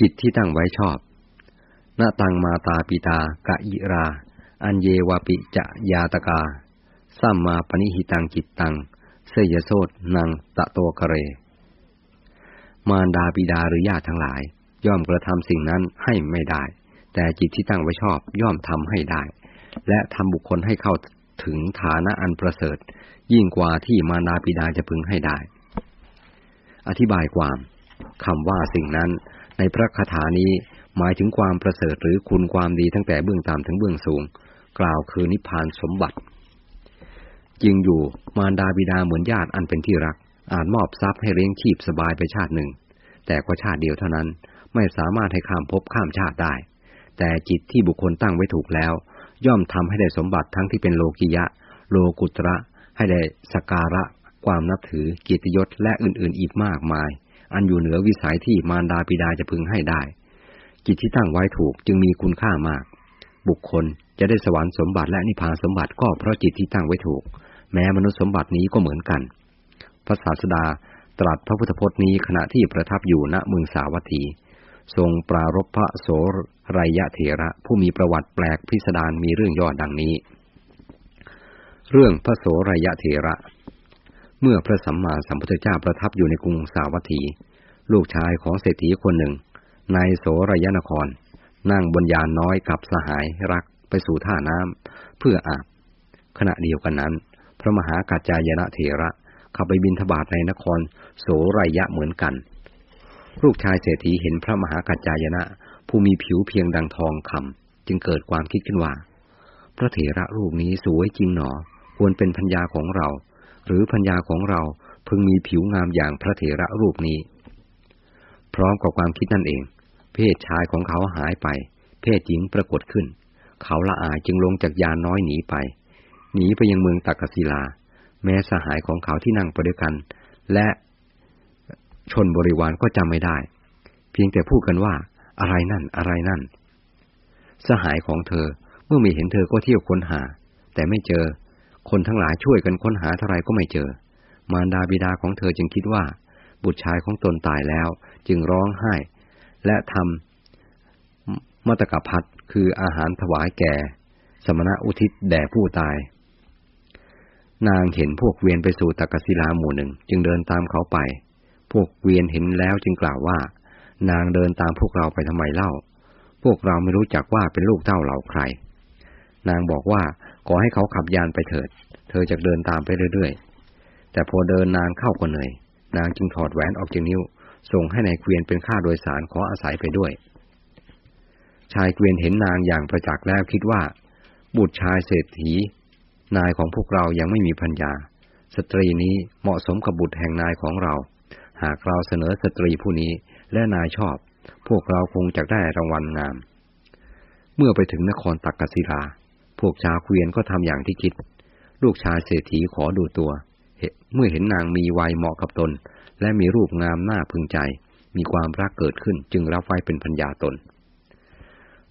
จิตที่ตั้งไว้ชอบนาตังมาตาปิตากะยิรา อันเยวปิจะยาตกาสัมมาปณิหิตังจิตตัง เสยโสดนังตะโตกเร มารดาบิดาหรือญาติทั้งหลาย ย่อมกระทำสิ่งนั้นให้ไม่ได้ แต่จิตที่ตั้งไว้ชอบย่อมทำให้ได้ และทำบุคคลให้เข้าถึงฐานะอันประเสริฐ ยิ่งกว่าที่มารดาบิดาจะพึงให้ได้ อธิบายความคำว่าสิ่งนั้น ในพระคาถานี้หมายถึงความประเสริฐหรือคุณความดีตั้งแต่เบื้องต่ำถึงเบื้องสูง กล่าวคือนิพพานสมบัติจริงอยู่มารดาบิดาเหมือนญาติอันเป็นที่รัก อาจมอบทรัพย์ให้เลี้ยงชีพสบายไปชาติหนึ่ง แต่ก็ชาติเดียวเท่านั้น ไม่สามารถให้ข้ามภพข้ามชาติได้ แต่จิตที่บุคคลตั้งไว้ถูกแล้ว ย่อมทำให้ได้สมบัติทั้งที่เป็นโลกิยะ โลกุตระ ให้ได้สการะ ความนับถือกิตยศและอื่นๆอีกมากมาย อันอยู่เหนือวิสัยที่มารดาบิดาจะพึงให้ได้ จิตที่ตั้งไว้ถูกจึงมีคุณค่ามาก บุคคลจะได้สวรรค์สมบัติและนิพพานสมบัติก็เพราะจิตที่ตั้งไว้ถูก แม้มนุษย์สมบัตินี้ก็เหมือนกันพระศาสดาตรัสพระพุทธพจน์นี้ขณะที่ประทับอยู่ณเมืองสาวัตถี ทรงปรารบพระโสรยะเถระผู้มีประวัติแปลกพิสดารมีเรื่องยอดดังนี้ เรื่องพระโสรยะเถระ เมื่อพระสัมมาสัมพุทธเจ้าประทับอยู่ในกรุงสาวัตถี ลูกชายของเศรษฐีคนหนึ่ง ในโสรยนคร นั่งบนยานน้อยกับสหายรักไปสู่ท่าน้ำเพื่ออาบ ขณะเดียวกันนั้น พระมหากัจจายนะเถระเข้าไปบินทบาทในนครโสรยะเหมือนกัน ลูกชายเศรษฐีเห็นพระมหากัจจายนะ ผู้มีผิวเพียงดังทองคำจึงเกิดความคิดขึ้นว่า พระเถระรูปนี้สวยจริงหนอ ควรเป็นพัญญาของเรา หรือพัญญาของเราพึงมีผิวงามอย่างพระเถระรูปนี้ พร้อมกับความคิดนั่นเอง เพศชายของเขาหายไป เพศหญิงปรากฏขึ้น เขาละอายจึงลงจากยานน้อยหนีไป หนีไปยังเมืองตักกศิลา แม้สหายของเขาที่นั่งไปด้วยกัน และชนบริวารก็จำไม่ได้ เพียงแต่พูดกันว่า อะไรนั่นอะไรนั่น สหายของเธอเมื่อม่เห็นเธอก็เที่ยวค้นหา แต่ไม่เจอ คนทั้งหลายช่วยกันค้นหาเท่าไรก็ไม่เจอ มารดาบิดาของเธอจึงคิดว่า บุตรชายของตนตายแล้ว จึงร้องไห้ และทำมัตกพัดคืออาหารถวายแก่ สมณะอุทิศแด่ผู้ตาย นางเห็นพวกเวียนไปสู่ตะกศิลาหมู่หนึ่ง จึงเดินตามเขาไป พวกเวียนเห็นแล้วจึงกล่าวว่า นางเดินตามพวกเราไปทำไมเล่า พวกเราไม่รู้จักว่าเป็นลูกเต้าเหล่าใคร นางบอกว่าขอให้เขาขับยานไปเถิด เธอจะเดินตามไปเรื่อยๆ แต่พอเดินนางเข้าก็เหนื่อย นางจึงถอดแหวนออกจากนิ้ว ส่งให้ในายเกวียนเป็นค่าโดยสารขออาศัยไปด้วย ชายเกวียนเห็นนางอย่างประจักษ์แล้วคิดว่า บุตรชายเศรษฐี นายของพวกเรายังไม่มีพัญญา สตรีนี้เหมาะสมกับบุตรแห่งนายของเรา หากเราเสนอสตรีผู้นี้และนายชอบ พวกเราคงจะได้รางวัลงาม เมื่อไปถึงนครตักกศิลาพวกชาวเกวียนก็ทำอย่างที่คิด ลูกชายเศรษฐีขอดูตัว เมื่อเห็นนางมีวัยเหมาะกับตน และมีรูปงามน่าพึงใจ มีความรักเกิดขึ้นจึงรับไว้เป็นพัญญาตน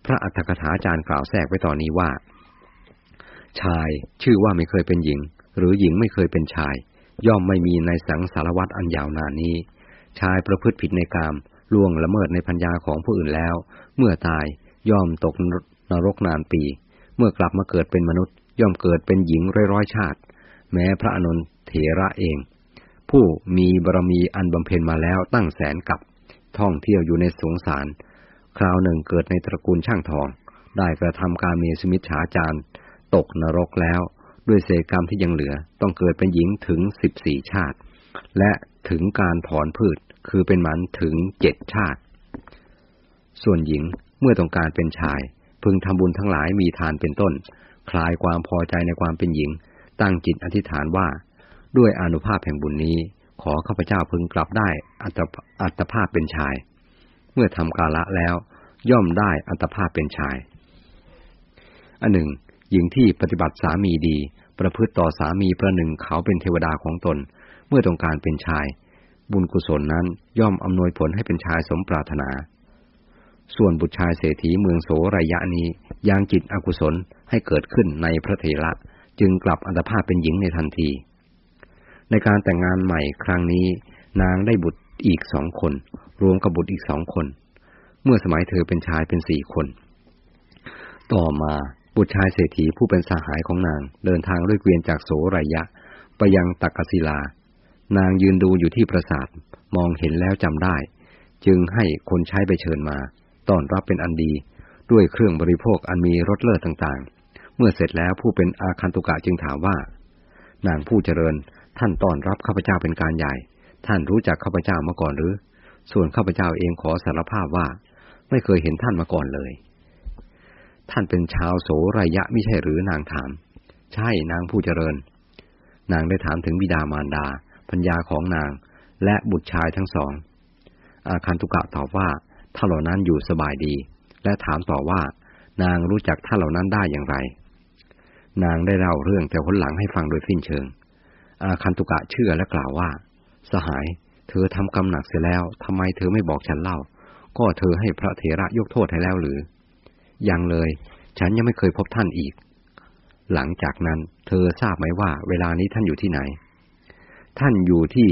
พระอัฏฐกถาจารย์กล่าวแทรกไว้ตอนนี้ว่า ชายชื่อว่าไม่เคยเป็นหญิง หรือหญิงไม่เคยเป็นชาย ย่อมไม่มีในสังสารวัตรอันยาวนานนี้ ชายประพฤติผิดในกามล่วงละเมิดในพัญญาของผู้อื่นแล้ว เมื่อตายย่อมตกนรกนานปี เมื่อกลับมาเกิดเป็นมนุษย์ ย่อมเกิดเป็นหญิงร้อยร้อยชาติ แม้พระอนุนเถระเอง ผู้มีบารมีอันบำเพ็ญมาแล้วตั้งแสนกับ ท่องเที่ยวอยู่ในสงสาร คราวหนึ่งเกิดในตระกูลช่างทอง ได้กระทำการมีสมิชฉาจารตกนรกแล้ว ด้วยเศษกรรมที่ยังเหลือ ต้องเกิดเป็นหญิงถึงสิบสี่ชาติ และถึงการถอนพืชคือเป็นหมันถึงเจ็ดชาติ ส่วนหญิงเมื่อต้องการเป็นชาย พึงทำบุญทั้งหลายมีทานเป็นต้น คลายความพอใจในความเป็นหญิง ตั้งจิตอธิษฐานว่า ด้วยอนุภาพแห่งบุญนี้ ขอข้าพเจ้าพึงกลับได้อัตอัตภาพเป็นชาย เมื่อทำกาละแล้ว ย่อมได้อัตภาพเป็นชาย อันหนึ่ง หญิงที่ปฏิบัติสามีดี ประพฤติต่อสามีประหนึ่งเขาเป็นเทวดาของตน เมื่อต้องการเป็นชาย บุญกุศลนั้นย่อมอำนวยผลให้เป็นชายสมปรารถนาส่วนบุตรชายเศรษฐีเมืองโสระยะนี้ยังจิตอกุศลให้เกิดขึ้นในพระเถระ จึงกลับอัตภาพเป็นหญิงในทันที ในการแต่งงานใหม่ครั้งนี้ นางได้บุตรอีกสองคน รวมกับบุตรอีกสองคน เมื่อสมัยเธอเป็นชายเป็นสี่คน ต่อมาบุตรชายเศรษฐีผู้เป็นสหายของนาง เดินทางด้วยเกวียนจากโสรยะ ไปยังตักกศิลา นางยืนดูอยู่ที่ปราสาทมองเห็นแล้วจำได้ จึงให้คนใช้ไปเชิญมาต้อนรับเป็นอันดี ด้วยเครื่องบริโภคอันมีรสเลิศต่างๆ เมื่อเสร็จแล้วผู้เป็นอาคันตุกะจึงถามว่า นางผู้เจริญ ท่านต้อนรับข้าพเจ้าเป็นการใหญ่ ท่านรู้จักข้าพเจ้ามาก่อนหรือ ส่วนข้าพเจ้าเองขอสารภาพว่า ไม่เคยเห็นท่านมาก่อนเลย ท่านเป็นชาวโสรยะไม่ใช่หรือนางถาม ใช่นางผู้เจริญ นางได้ถามถึงบิดามารดาพัญญาของนาง และบุตรชายทั้งสอง อาคันตุกะตอบว่าท่านเหล่านั้นอยู่สบายดี และถามต่อว่า นางรู้จักท่านเหล่านั้นได้อย่างไร นางได้เล่าเรื่องแต่คนหลังให้ฟังโดยสิ้นเชิง อาคันตุกะเชื่อและกล่าวว่า สหาย เธอทำกรรมหนักเสียแล้วทำไมเธอไม่บอกฉันเล่า ก็เธอให้พระเถระยกโทษให้แล้วหรือ ยังเลย ฉันยังไม่เคยพบท่านอีก หลังจากนั้นเธอทราบไหมว่า เวลานี้ท่านอยู่ที่ไหน ท่านอยู่ที่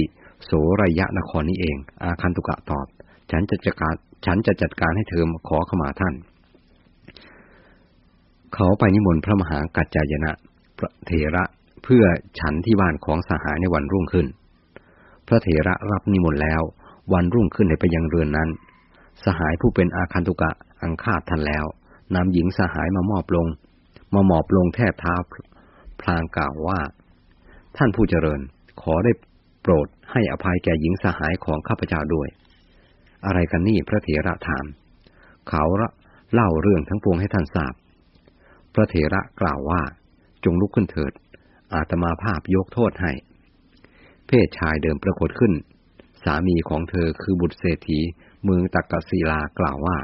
โสระยะนครนี้เอง อาคันตุกะตอบ ฉันจะจัดการ ฉันจะจัดการให้เธอขอขมาท่าน เขาไปนิมนต์พระมหากัจจายนะพระเถระเพื่อฉันที่บ้านของสหายในวันรุ่งขึ้น พระเถระรับนิมนต์แล้ว วันรุ่งขึ้นให้ไปยังเรือนนั้น สหายผู้เป็นอาคันตุกะอังคาดท่านแล้วนำหญิงสหายมามอบลง มาหมอบลงแทบเท้าพลางกล่าวว่า ท่านผู้เจริญขอได้โปรดให้อภัยแก่หญิงสหายของข้าพเจ้าด้วย อะไรกันนี่พระเถระถาม เขาเล่าเรื่องทั้งปวงให้ท่านทราบ ระเถระกล่าวว่า จงลุกขึ้นเถิด อาตมาภาพยกโทษให้ เพศชายเดิมปรากฏขึ้น สามีของเธอคือบุตรเศรษฐีเมืองตักกศิลากล่าวว่า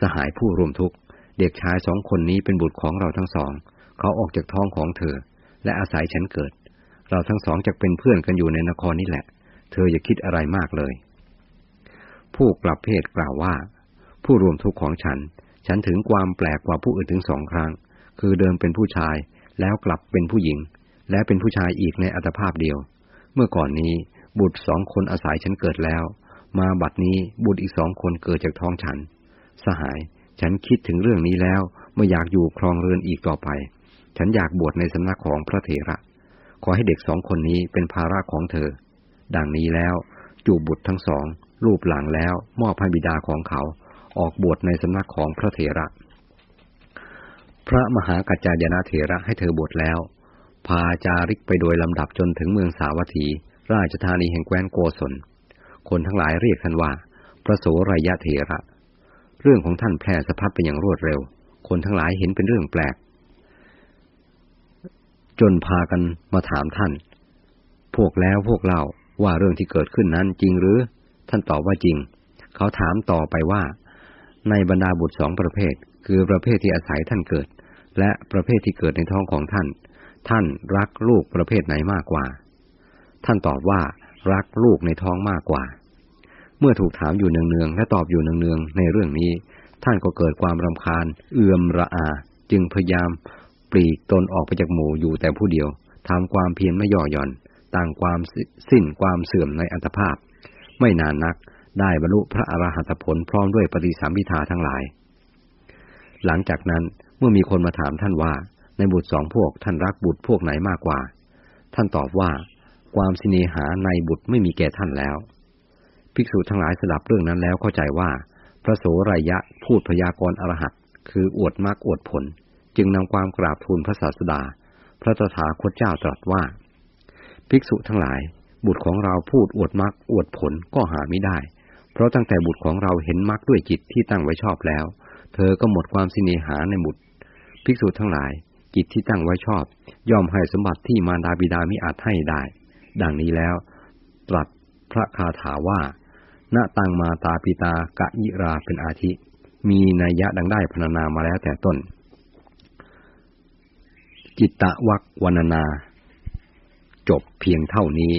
สหายผู้ร่วมทุกข์ เด็กชายสองคนนี้เป็นบุตรของเราทั้งสอง เขาออกจากท้องของเธอ และอาศัยฉันเกิด เราทั้งสองจะเป็นเพื่อนกันอยู่ในนครนี่แหละ เธออย่าคิดอะไรมากเลย ผู้กลับเพศกล่าวว่า ผู้รวมทุกข์ของฉัน ฉันถึงความแปลกกว่าผู้อื่นถึงสองครั้ง คือเดิมเป็นผู้ชาย แล้วกลับเป็นผู้หญิง และเป็นผู้ชายอีกในอัตภาพเดียว เมื่อก่อนนี้บุตรสองคนอาศัยฉันเกิดแล้ว มาบัดนี้บุตรอีกสองคนเกิดจากท้องฉัน สหาย ฉันคิดถึงเรื่องนี้แล้วไม่อยากอยู่ครองเรือนอีกต่อไป ฉันอยากบวชในสำนักของพระเถระ ขอให้เด็กสองคนนี้เป็นภาระของเธอ ดังนี้แล้วจูบบุตรทั้งสองรูปหลังแล้วมอบให้บิดาของเขา ออกบวชในสำนักของพระเถระ พระมหากัจจายนะเถระให้เธอบวชแล้ว พาจาริกไปโดยลำดับจนถึงเมืองสาวัตถี ราชธานีแห่งแคว้นโกศล คนทั้งหลายเรียกท่านว่า พระโสรยะเถระ เรื่องของท่านแพร่สะพัดไปอย่างรวดเร็ว คนทั้งหลายเห็นเป็นเรื่องแปลก จนพากันมาถามท่าน พวกแล้วพวกเราว่าเรื่องที่เกิดขึ้นนั้นจริงหรือ ท่านตอบว่าจริง เขาถามต่อไปว่า ในบรรดาบุตรสองประเภท คือประเภทที่อาศัยท่านเกิด และประเภทที่เกิดในท้องของท่าน ท่านรักลูกประเภทไหนมากกว่า ท่านตอบว่ารักลูกในท้องมากกว่า เมื่อถูกถามอยู่เนืองๆและตอบอยู่เนืองๆในเรื่องนี้ ท่านก็เกิดความรำคาญ เอื่อมระอา จึงพยายามปลีกตนออกไปจากหมู่อยู่แต่ผู้เดียวทำความเพียรไม่ย่อหย่อน ต่างความสิ้นความเสื่อมในอัตภาพ ไม่นานนักได้บรรลุพระอรหัตผลพร้อมด้วยปฏิสัมพิทาทั้งหลาย หลังจากนั้นเมื่อมีคนมาถามท่านว่า ในบุตรสองพวกท่านรักบุตรพวกไหนมากกว่า ท่านตอบว่า ความสิเนหาในบุตรไม่มีแก่ท่านแล้ว ภิกษุทั้งหลายสดับเรื่องนั้นแล้วเข้าใจว่า พระโสรายะพูดพยากรณ์อรหัตคืออวดมากอวดผล จึงนำความกราบทูลพระศาสดา พระตถาคตเจ้าตรัสว่า ภิกษุทั้งหลาย บุตรของเราพูดอวดมากอวดผลก็หาไม่ได้ เพราะตั้งแต่บุตรของเราเห็นมรรคด้วยจิตที่ตั้งไว้ชอบแล้ว เธอก็หมดความสิเนหาในบุตร ภิกษุทั้งหลายจิตที่ตั้งไว้ชอบ ย่อมให้สมบัติที่มารดาบิดามิอาจให้ได้ ดังนี้แล้ว ตรัสพระคาถาว่าณตังมาตาปิตากะยิราเป็นอาทิ มีนัยยะดังได้พรรณนามาแล้วแต่ต้น จิตตะวักวรรณนา จบเพียงเท่านี้